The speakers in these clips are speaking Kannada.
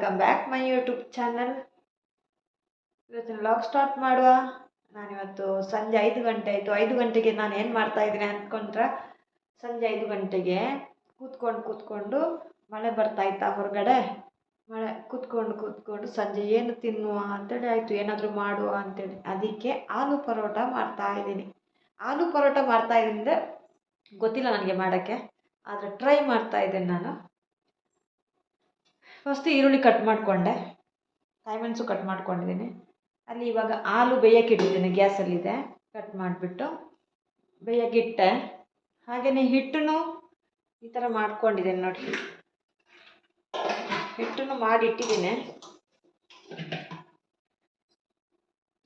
Welcome back my YouTube channel ಇವತ್ತಿನ ವ್ಲಾಗ್ ಸ್ಟಾರ್ಟ್ ಮಾಡುವ. ನಾನಿವತ್ತು ಸಂಜೆ ಐದು ಗಂಟೆ ಆಯಿತು. ಐದು ಗಂಟೆಗೆ ನಾನು ಏನು ಮಾಡ್ತಾ ಇದ್ದೀನಿ ಅಂದ್ಕೊಂಡ್ರೆ ಸಂಜೆ ಐದು ಗಂಟೆಗೆ ಕೂತ್ಕೊಂಡು ಕೂತ್ಕೊಂಡು ಮಳೆ ಬರ್ತಾ ಇತ್ತಾ ಹೊರಗಡೆ? ಮಳೆ ಕೂತ್ಕೊಂಡು ಕೂತ್ಕೊಂಡು ಸಂಜೆ ಏನು ತಿನ್ನುವ ಅಂತೇಳಿ ಆಯಿತು. ಏನಾದರೂ ಮಾಡುವ ಅಂತೇಳಿ. ಅದಕ್ಕೆ ಆಲೂ ಪರೋಟ ಮಾಡ್ತಾ ಇದ್ದೀನಿ. ಆಲೂ ಪರೋಟ ಮಾಡ್ತಾ ಇದ್ದೀನಿ ಗೊತ್ತಿಲ್ಲ ನನಗೆ ಮಾಡೋಕ್ಕೆ. ಆದರೆ ಟ್ರೈ ಮಾಡ್ತಾ ಇದ್ದೇನೆ ನಾನು. ಫಸ್ಟ್ ಈರುಳ್ಳಿ ಕಟ್ ಮಾಡಿಕೊಂಡೆ. ಕಾಯಿಮೆಣಸು ಕಟ್ ಮಾಡ್ಕೊಂಡಿದ್ದೀನಿ. ಅಲ್ಲಿ ಇವಾಗ ಹಾಲು ಬೇಯಕ್ಕೆ ಇಟ್ಟಿದ್ದೀನಿ ಗ್ಯಾಸಲ್ಲಿದೆ. ಕಟ್ ಮಾಡಿಬಿಟ್ಟು ಬೇಯಕ್ಕಿಟ್ಟೆ ಹಾಗೆಯೇ ಹಿಟ್ಟನ್ನು ಈ ಥರ ಮಾಡ್ಕೊಂಡಿದ್ದೀನಿ ನೋಡಿ. ಹಿಟ್ಟನ್ನು ಮಾಡಿಟ್ಟಿದ್ದೀನಿ.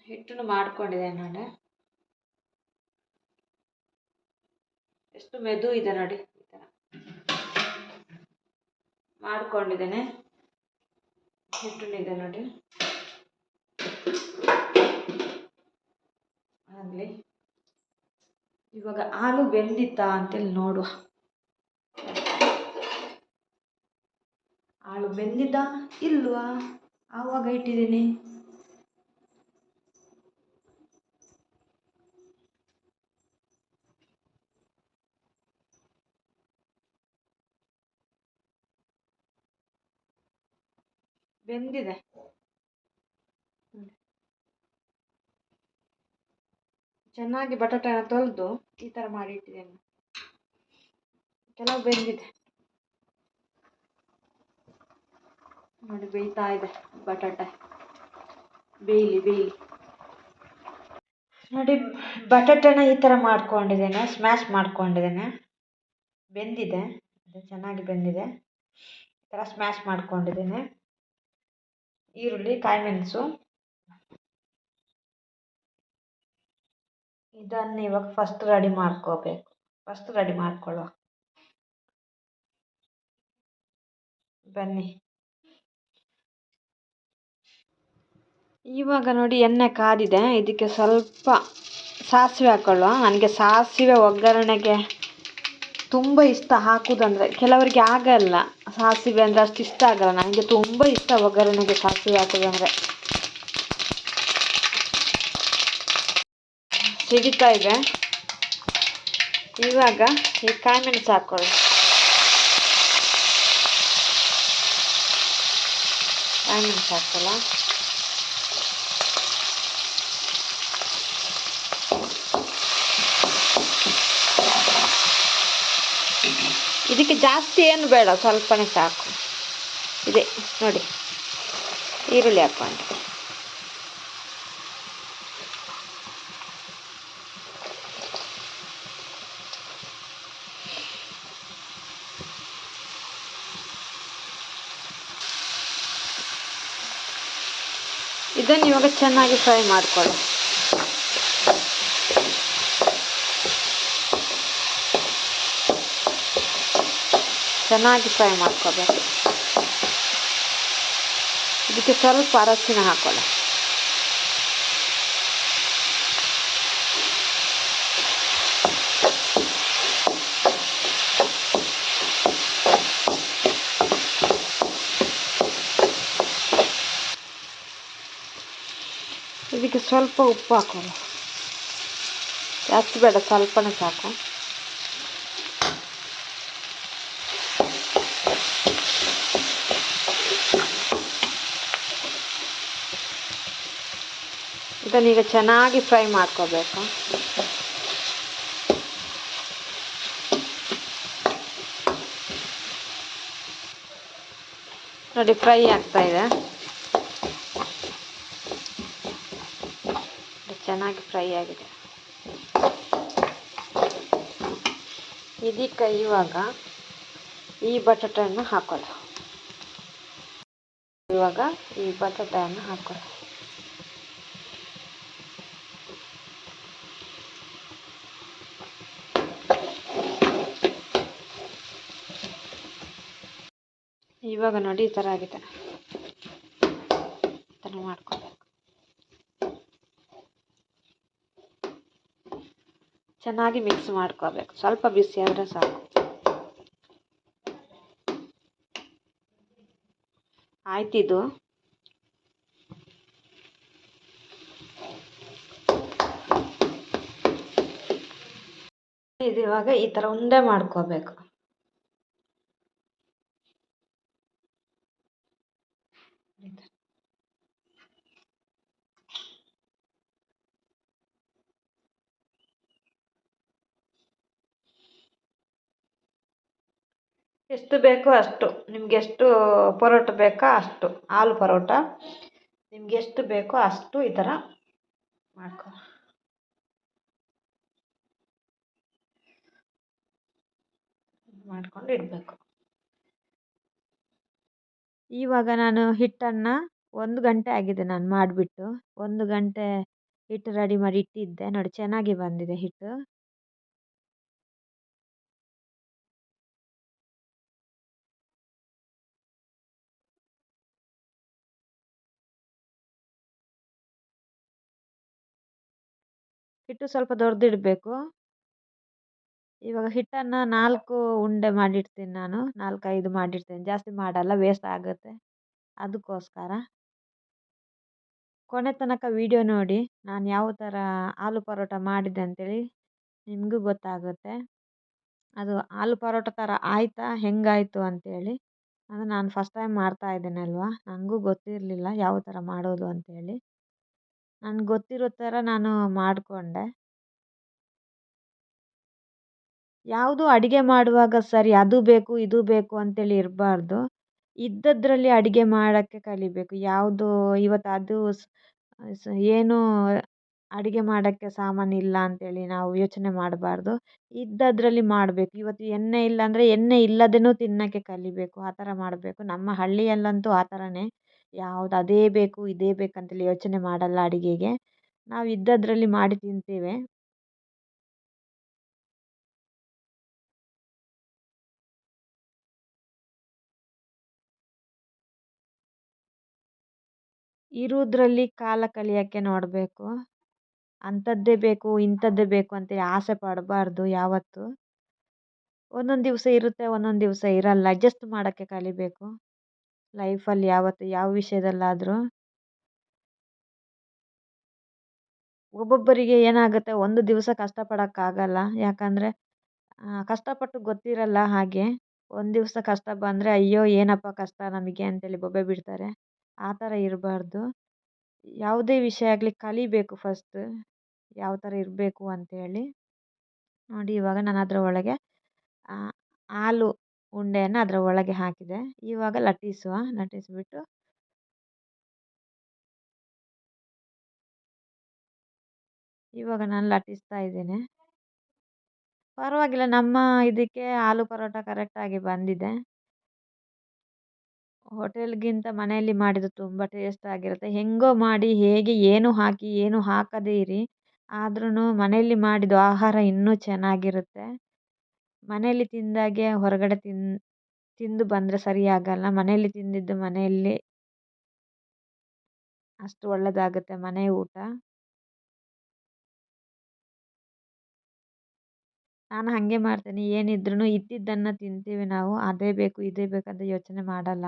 ಹಿಟ್ಟನ್ನು ಮಾಡ್ಕೊಂಡಿದ್ದೇನೆ ನೋಡಿ ಎಷ್ಟು ಮೆದು ಇದೆ ನೋಡಿ ಈ ಥರ ಮಾಡ್ಕೊಂಡಿದ್ದೇನೆ. ಹಿಟ್ಟುನಿದೆ ನೋಡಿ? ಆಗಲಿ ಇವಾಗ ಹಾಲು ಬೆಂದಿತ್ತಾ ಅಂತೇಳಿ ನೋಡುವ. ಹಾಲು ಬೆಂದಿದ್ದ ಇಲ್ವಾ? ಆವಾಗ ಇಟ್ಟಿದ್ದೀನಿ. ಬೆಂದಿದೆ. ಚೆನ್ನಾಗಿ ಬಟಾಟೆನ ತೊಳೆದು ಈ ಥರ ಮಾಡಿ ಇಟ್ಟಿದ್ದೇನೆ. ಕೆಲವು ಬೆಂದಿದೆ. ನೋಡಿ ಬೇಯ್ತಾ ಇದೆ ಬಟಾಟೆ. ಬೇಯಲಿ ಬೇಯಲಿ. ನೋಡಿ ಬಟಾಟೆನ ಈ ಥರ ಮಾಡ್ಕೊಂಡಿದ್ದೇನೆ ಸ್ಮ್ಯಾಶ್ ಮಾಡ್ಕೊಂಡಿದ್ದೇನೆ. ಬೆಂದಿದೆ, ಅದು ಚೆನ್ನಾಗಿ ಬೆಂದಿದೆ. ಈ ಥರ ಸ್ಮ್ಯಾಶ್ ಮಾಡ್ಕೊಂಡಿದ್ದೇನೆ. ಈರುಳ್ಳಿ ಕಾಯಿಮೆಣಸು ಇದನ್ನು ಇವಾಗ ಫಸ್ಟ್ ರೆಡಿ ಮಾಡ್ಕೋಬೇಕು. ಫಸ್ಟ್ ರೆಡಿ ಮಾಡ್ಕೊಳ್ಳುವ ಬನ್ನಿ. ಇವಾಗ ನೋಡಿ ಎಣ್ಣೆ ಕಾದಿದೆ. ಇದಕ್ಕೆ ಸ್ವಲ್ಪ ಸಾಸಿವೆ ಹಾಕ್ಕೊಳ್ಳುವ ನನಗೆ ಸಾಸಿವೆ ಒಗ್ಗರಣೆಗೆ ತುಂಬ ಇಷ್ಟ ಹಾಕೋದಂದರೆ ಕೆಲವರಿಗೆ ಆಗಲ್ಲ ಸಾಸಿವೆ ಅಂದರೆ ಅಷ್ಟು ಇಷ್ಟ ಆಗಲ್ಲ. ನನಗೆ ತುಂಬ ಇಷ್ಟ ಒಗ್ಗರಣೆಗೆ ಸಾಸಿವೆ ಹಾಕೋದಂದರೆ ಸಿಡಿತಾ ಇದೆ. ಇವಾಗ ಈ ಕಾಯಿಮೆಣಸು ಹಾಕೊಳ್ಳಿ ಕಾಯಿಮೆಣಸು ಹಾಕಲ್ಲ ಇದಕ್ಕೆ ಜಾಸ್ತಿ ಏನು ಬೇಡ, ಸ್ವಲ್ಪನೇ ಸಾಕು. ಇದೆ, ನೋಡಿ. ಈರುಳ್ಳಿ ಹಾಕ್ಕೊಂಡು. ಇದನ್ನು ಇವಾಗ ಚೆನ್ನಾಗಿ ಫ್ರೈ ಮಾಡ್ಕೊಳ್ಳಿ. ಚೆನ್ನಾಗಿ ಫ್ರೈ ಮಾಡ್ಕೋಬೇಕು. ಇದಕ್ಕೆ ಸ್ವಲ್ಪ ಅರಸಿನ ಹಾಕೋಣ ಇದಕ್ಕೆ ಸ್ವಲ್ಪ ಉಪ್ಪು ಹಾಕೋಣ. ಜಾಸ್ತಿ ಬೇಡ, ಸ್ವಲ್ಪನೇ ಸಾಕು. ಇದನ್ನೀಗ ಚೆನ್ನಾಗಿ ಫ್ರೈ ಮಾಡ್ಕೋಬೇಕು. ನೋಡಿ ಫ್ರೈ ಆಗ್ತಾ ಇದೆ. ಚೆನ್ನಾಗಿ ಫ್ರೈ ಆಗಿದೆ. ಇದಕ್ಕೆ ಇವಾಗ ಈ ಬಟಾಟೆಯನ್ನು ಹಾಕೊಳ್ಳ ಇವಾಗ ಈ ಬಟಾಟೆಯನ್ನು ಹಾಕೊಳ್ಳ ಇವಾಗ ನೋಡಿ ಈ ಥರ ಆಗಿದೆ. ಈ ಥರ ಮಾಡ್ಕೋಬೇಕು. ಚೆನ್ನಾಗಿ ಮಿಕ್ಸ್ ಮಾಡ್ಕೋಬೇಕು. ಸ್ವಲ್ಪ ಬಿಸಿ ಆದರೆ ಸಾಕು. ಆಯ್ತಿದು ಇದು. ಇವಾಗ ಈ ಥರ ಉಂಡೆ ಮಾಡ್ಕೋಬೇಕು. ಎಷ್ಟು ಬೇಕೋ ಅಷ್ಟು. ನಿಮ್ಗೆ ಎಷ್ಟು ಪರೋಟ ಬೇಕೋ ಅಷ್ಟು. ಹಾಲು ಪರೋಟ. ನಿಮ್ಗೆ ಎಷ್ಟು ಬೇಕೋ ಅಷ್ಟು ಈ ಥರ ಮಾಡ್ಕೊ. ಮಾಡ್ಕೊಂಡು ಇಡಬೇಕು. ಇವಾಗ ನಾನು ಹಿಟ್ಟನ್ನು ಒಂದು ಗಂಟೆ ಆಗಿದೆ ನಾನು ಮಾಡಿಬಿಟ್ಟು, ಒಂದು ಗಂಟೆ ಹಿಟ್ಟು ರೆಡಿ ಮಾಡಿ ಇಟ್ಟಿದ್ದೆ. ನೋಡಿ ಚೆನ್ನಾಗಿ ಬಂದಿದೆ ಹಿಟ್ಟು. ಹಿಟ್ಟು ಸ್ವಲ್ಪ ದೊಡ್ಡದಿಡಬೇಕು ಇವಾಗ ಹಿಟ್ಟನ್ನು ನಾಲ್ಕು ಉಂಡೆ ಮಾಡಿಡ್ತೀನಿ ನಾನು, ನಾಲ್ಕೈದು ಮಾಡಿಡ್ತೀನಿ. ಜಾಸ್ತಿ ಮಾಡಲ್ಲ ವೇಸ್ಟ್ ಆಗುತ್ತೆ. ಅದಕ್ಕೋಸ್ಕರ ಕೊನೆ ತನಕ ವಿಡಿಯೋ ನೋಡಿ, ನಾನು ಯಾವ ಥರ ಆಲೂ ಪರೋಟ ಮಾಡಿದ್ದೆ ಅಂತೇಳಿ ನಿಮಗೂ ಗೊತ್ತಾಗುತ್ತೆ. ಅದು ಆಲೂ ಪರೋಟ ಥರ ಆಯಿತಾ, ಹೆಂಗಾಯಿತು ಅಂತೇಳಿ. ಅಂದರೆ ನಾನು ಫಸ್ಟ್ ಟೈಮ್ ಮಾಡ್ತಾ ಇದ್ದೀನಲ್ವ? ನನಗೂ ಗೊತ್ತಿರಲಿಲ್ಲ ಯಾವ ಥರ ಮಾಡೋದು ಅಂತೇಳಿ. ನನಗೆ ಗೊತ್ತಿರೋ ಥರ ನಾನು ಮಾಡಿಕೊಂಡೆ. ಯಾವುದು ಅಡುಗೆ ಮಾಡುವಾಗ ಸರಿ ಅದು ಬೇಕು, ಇದು ಬೇಕು ಅಂತೇಳಿ ಇರಬಾರ್ದು. ಇದ್ದದ್ರಲ್ಲಿ ಅಡುಗೆ ಮಾಡೋಕ್ಕೆ ಕಲಿಬೇಕು. ಯಾವುದು ಇವತ್ತು ಅದು ಏನು ಅಡುಗೆ ಮಾಡೋಕ್ಕೆ ಸಾಮಾನಿಲ್ಲ ಅಂತೇಳಿ ನಾವು ಯೋಚನೆ ಮಾಡಬಾರ್ದು. ಇದ್ದದ್ರಲ್ಲಿ ಮಾಡಬೇಕು. ಇವತ್ತು ಎಣ್ಣೆ ಇಲ್ಲ ಅಂದರೆ ಎಣ್ಣೆ ಇಲ್ಲದೇನೂ ತಿನ್ನೋಕ್ಕೆ ಕಲಿಬೇಕು. ಆ ಥರ ಮಾಡಬೇಕು. ನಮ್ಮ ಹಳ್ಳಿಯಲ್ಲಂತೂ ಆ ಥರನೇ. ಯಾವುದು ಅದೇ ಬೇಕು, ಇದೇ ಬೇಕಂತೇಳಿ ಯೋಚನೆ ಮಾಡಲ್ಲ ಅಡುಗೆಗೆ. ನಾವು ಇದ್ದದ್ರಲ್ಲಿ ಮಾಡಿ ತಿಂತೇವೆ. ಇರುವುದ್ರಲ್ಲಿ ಕಾಲ ಕಳಿಯೋಕ್ಕೆ ನೋಡಬೇಕು. ಅಂಥದ್ದೇ ಬೇಕು, ಇಂಥದ್ದೇ ಬೇಕು ಅಂತೇಳಿ ಆಸೆ ಪಡಬಾರ್ದು ಯಾವತ್ತೂ. ಒಂದೊಂದು ದಿವಸ ಇರುತ್ತೆ, ಒಂದೊಂದು ದಿವಸ ಇರಲ್ಲ. ಅಡ್ಜಸ್ಟ್ ಮಾಡೋಕ್ಕೆ ಕಲಿಬೇಕು. ಲೈಫಲ್ಲಿ ಯಾವತ್ತು, ಯಾವ ವಿಷಯದಲ್ಲಾದರೂ. ಒಬ್ಬೊಬ್ಬರಿಗೆ ಏನಾಗುತ್ತೆ, ಒಂದು ದಿವಸ ಕಷ್ಟಪಡೋಕ್ಕಾಗಲ್ಲ. ಯಾಕಂದರೆ ಕಷ್ಟಪಟ್ಟು ಗೊತ್ತಿರಲ್ಲ ಹಾಗೆ. ಒಂದು ದಿವಸ ಕಷ್ಟ ಬಂದರೆ, ಅಯ್ಯೋ, ಏನಪ್ಪ ಕಷ್ಟ ನಮಗೆ? ಅಂತೇಳಿ ಬೊಬ್ಬೆ ಬಿಡ್ತಾರೆ. ಆ ಥರ ಇರಬಾರ್ದು. ಯಾವುದೇ ವಿಷಯ ಆಗಲಿ ಕಲಿಬೇಕು ಫಸ್ಟ್ ಯಾವ ಥರ ಇರಬೇಕು ಅಂತೇಳಿ ನೋಡಿ ಇವಾಗ ನಾನು ಅದರ ಒಳಗೆ ಹಾಲು ಉಂಡೆಯನ್ನು ಅದರ ಒಳಗೆ ಹಾಕಿದೆ. ಇವಾಗ ಲಟ್ಟಿಸುವ. ಲಟ್ಟಿಸಿಬಿಟ್ಟು ಇವಾಗ ನಾನು ಲಟ್ಟಿಸ್ತಾ ಇದ್ದೀನಿ. ಪರವಾಗಿಲ್ಲ, ನಮ್ಮ ಇದಕ್ಕೆ ಆಲೂ ಪರೋಟ ಕರೆಕ್ಟಾಗಿ ಬಂದಿದೆ. ಹೋಟೆಲ್ಗಿಂತ ಮನೆಯಲ್ಲಿ ಮಾಡಿದ್ದು ತುಂಬ ಟೇಸ್ಟ್ ಆಗಿರುತ್ತೆ. ಹೆಂಗೋ ಮಾಡಿ, ಹೇಗೆ, ಏನು ಹಾಕಿ, ಏನು ಹಾಕದೇ ಇರಿ ಆದ್ರೂ ಮನೆಯಲ್ಲಿ ಮಾಡಿದ ಆಹಾರ ಇನ್ನೂ ಚೆನ್ನಾಗಿರುತ್ತೆ. ಮನೆಯಲ್ಲಿ ತಿಂದಾಗೆ ಹೊರಗಡೆ ತಿನ್, ತಿಂದು ಬಂದರೆ ಸರಿಯಾಗಲ್ಲ ಮನೆಯಲ್ಲಿ ತಿಂದಿದ್ದು ಮನೆಯಲ್ಲಿ ಅಷ್ಟು ಒಳ್ಳೆಯದಾಗುತ್ತೆ ಮನೆ ಊಟ. ನಾನು ಹಾಗೆ ಮಾಡ್ತೀನಿ. ಏನಿದ್ರೂ ಇದ್ದಿದ್ದನ್ನು ತಿಂತೀವಿ ನಾವು. ಅದೇ ಬೇಕು, ಇದೇ ಬೇಕಂತ ಯೋಚನೆ ಮಾಡಲ್ಲ.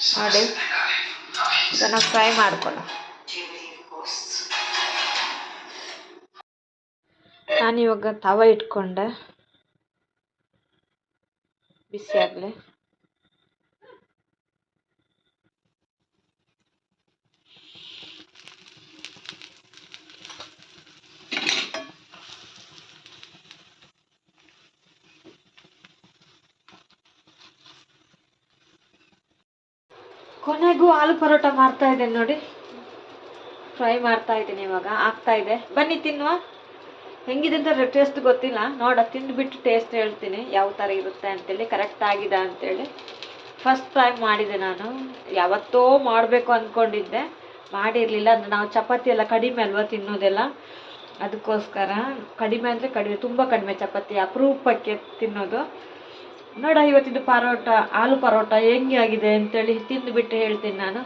ನೋಡಿ. ಇದನ್ನು ಫ್ರೈ ಮಾಡ್ಕೊಳ್ಳೋ ನಾನಿವಾಗ ತವ ಇಟ್ಕೊಂಡೆ. ಬಿಸಿ ಆಗಲಿ ಕೊನೆಗೂ ಆಲೂ ಪರೋಟ ಮಾಡ್ತಾ ಇದ್ದೇನೆ ನೋಡಿ. ಫ್ರೈ ಮಾಡ್ತಾ ಇದ್ದೀನಿ ಇವಾಗ, ಆಗ್ತಾ ಇದೆ. ಬನ್ನಿ ತಿನ್ನುವ. ಹೆಂಗಿದೆ ಅಂತ ಟೇಸ್ಟ್ ಗೊತ್ತಿಲ್ಲ. ನೋಡ, ತಿಂದುಬಿಟ್ಟು ಟೇಸ್ಟ್ ಹೇಳ್ತೀನಿ. ಯಾವ ಥರ ಇರುತ್ತೆ ಅಂತೇಳಿ ಕರೆಕ್ಟ್ ಆಗಿದೆ ಅಂತೇಳಿ. ಫಸ್ಟ್ ಟೈಮ್ ಮಾಡಿದೆ ನಾನು. ಯಾವತ್ತೋ ಮಾಡಬೇಕು ಅಂದ್ಕೊಂಡಿದ್ದೆ ಮಾಡಿರಲಿಲ್ಲ. ಅಂದರೆ ನಾವು ಚಪಾತಿ ಎಲ್ಲ ಕಡಿಮೆ ಅಲ್ವಾ ತಿನ್ನೋದೆಲ್ಲ? ಅದಕ್ಕೋಸ್ಕರ ಕಡಿಮೆ ಅಂದರೆ ಕಡಿಮೆ, ತುಂಬ ಕಡಿಮೆ ಚಪಾತಿ. ಅಪರೂಪಕ್ಕೆ ತಿನ್ನೋದು. ನೋಡ ಇವತ್ತಿದ್ದು ಪರೋಟ ಆಲೂ ಪರೋಟ ಹೆಂಗೆ ಆಗಿದೆ ಅಂತೇಳಿ ತಿಂದುಬಿಟ್ಟು ಹೇಳ್ತೀನಿ ನಾನು.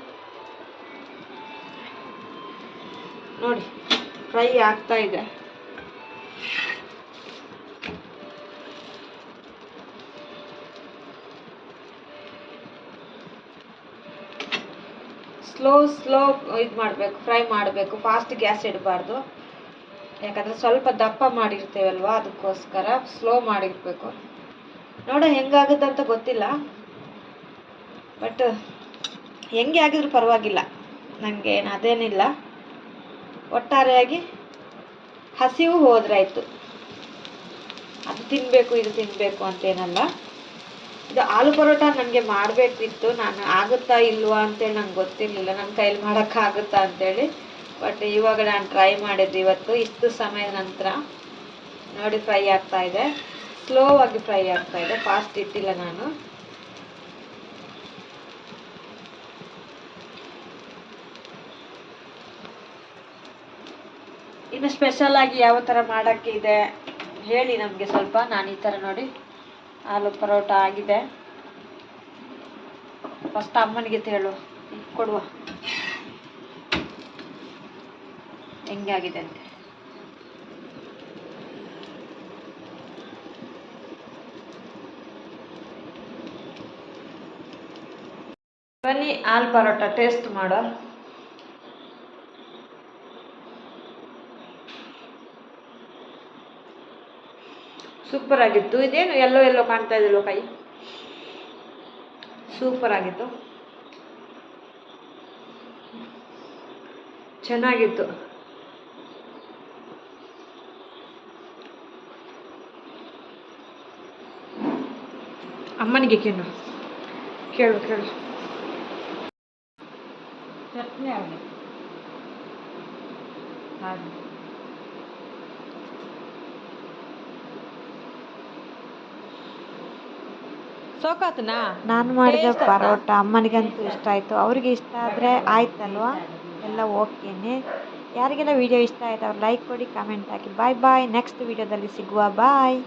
ನೋಡಿ, ಫ್ರೈ ಆಗ್ತಾ ಇದೆ. ಸ್ಲೋ ಸ್ಲೋ ಇದು ಮಾಡಬೇಕು, ಫ್ರೈ ಮಾಡಬೇಕು, ಫಾಸ್ಟ್ ಗ್ಯಾಸ್ ಇಡಬಾರ್ದು. ಯಾಕಂದರೆ ಸ್ವಲ್ಪ ದಪ್ಪ ಮಾಡಿರ್ತೇವಲ್ವ, ಅದಕ್ಕೋಸ್ಕರ ಸ್ಲೋ ಮಾಡಿರ್ಬೇಕು. ನೋಡ ಹೆಂಗಾಗುತ್ತೆ ಅಂತ ಗೊತ್ತಿಲ್ಲ. ಬಟ್ ಹೆಂಗೆ ಆಗಿದ್ರು ಪರವಾಗಿಲ್ಲ. ನನಗೆ ಏನು ಅದೇನಿಲ್ಲ. ಒಟ್ಟಾರೆಯಾಗಿ ಹಸಿವು ಹೋದ್ರಾಯ್ತು. ಅದು ತಿನ್ನಬೇಕು ಇದು ತಿನ್ನಬೇಕು ಅಂತೇನಲ್ಲ. ಇದು ಆಲೂ ಪರೋಟ ನನಗೆ ಮಾಡಬೇಕಿತ್ತು. ನಾನು ಆಗುತ್ತಾ ಇಲ್ವಾ ಅಂತೇಳಿ ನಂಗೆ ಗೊತ್ತಿರಲಿಲ್ಲ. ನನ್ನ ಕೈಲಿ ಮಾಡೋಕ್ಕಾಗುತ್ತಾ ಅಂತೇಳಿ. ಬಟ್ ಇವಾಗ ನಾನು ಟ್ರೈ ಮಾಡಿದ್ದು ಇವತ್ತು. ಇಷ್ಟು ಸಮಯದ ನಂತರ ನೋಡಿ ಫ್ರೈ ಆಗ್ತಾ ಇದೆ. ಸ್ಲೋ ಆಗಿ ಫ್ರೈ ಆಗ್ತಾ ಇದೆ. ಫಾಸ್ಟ್ ಇಟ್ಟಿಲ್ಲ ನಾನು. ಇನ್ನು ಸ್ಪೆಷಲ್ ಆಗಿ ಯಾವ ಥರ ಮಾಡೋಕ್ಕೆ ಇದೆ ಹೇಳಿ ನಮಗೆ ಸ್ವಲ್ಪ. ನಾನು ಈ ಥರ ನೋಡಿ. ಆಲೂ ಪರೋಟ ಆಗಿದೆ. ಫಸ್ಟ್ ಅಮ್ಮನಿಗೆ ಹೇಳು ಕೊಡುವ. ಹೆಂಗಾಗಿದೆ ಅಂತ. ಬನ್ನಿ ಆಲ್ ಪರೋಟ ಟೇಸ್ಟ್ ಮಾಡೋ. ಸೂಪರ್ ಆಗಿತ್ತು. ಇದೇನು ಎಲ್ಲೋ ಎಲ್ಲೋ ಕಾಣ್ತಾ ಇದೆಯಲ್ವ ಕೈ ಸೂಪರ್ ಆಗಿತ್ತು. ಚೆನ್ನಾಗಿತ್ತು. ಅಮ್ಮನಿಗೆ ಕೇಳು. ಕೇಳು ಕೇಳು. ಚಟ್ನಿ ನಾನ್ ಹಾಗೆ ಸೋಕಾತನಾ ನಾನು ಮಾಡಿದ ಪರೋಟ ಅಮ್ಮನಿಗಂತೂ ಇಷ್ಟ ಆಯಿತು. ಅವ್ರಿಗೆ ಇಷ್ಟ ಆದರೆ ಆಯ್ತಲ್ವಾ? ಎಲ್ಲ ಓಕೆನೆ. ಯಾರಿಗೆಲ್ಲ ವಿಡಿಯೋ ಇಷ್ಟ ಆಯ್ತು ಅವ್ರು ಲೈಕ್ ಕೊಡಿ ಕಮೆಂಟ್ ಹಾಕಿ. ಬಾಯ್ ಬಾಯ್ ನೆಕ್ಸ್ಟ್ ವಿಡಿಯೋದಲ್ಲಿ ಸಿಗುವ. ಬಾಯ್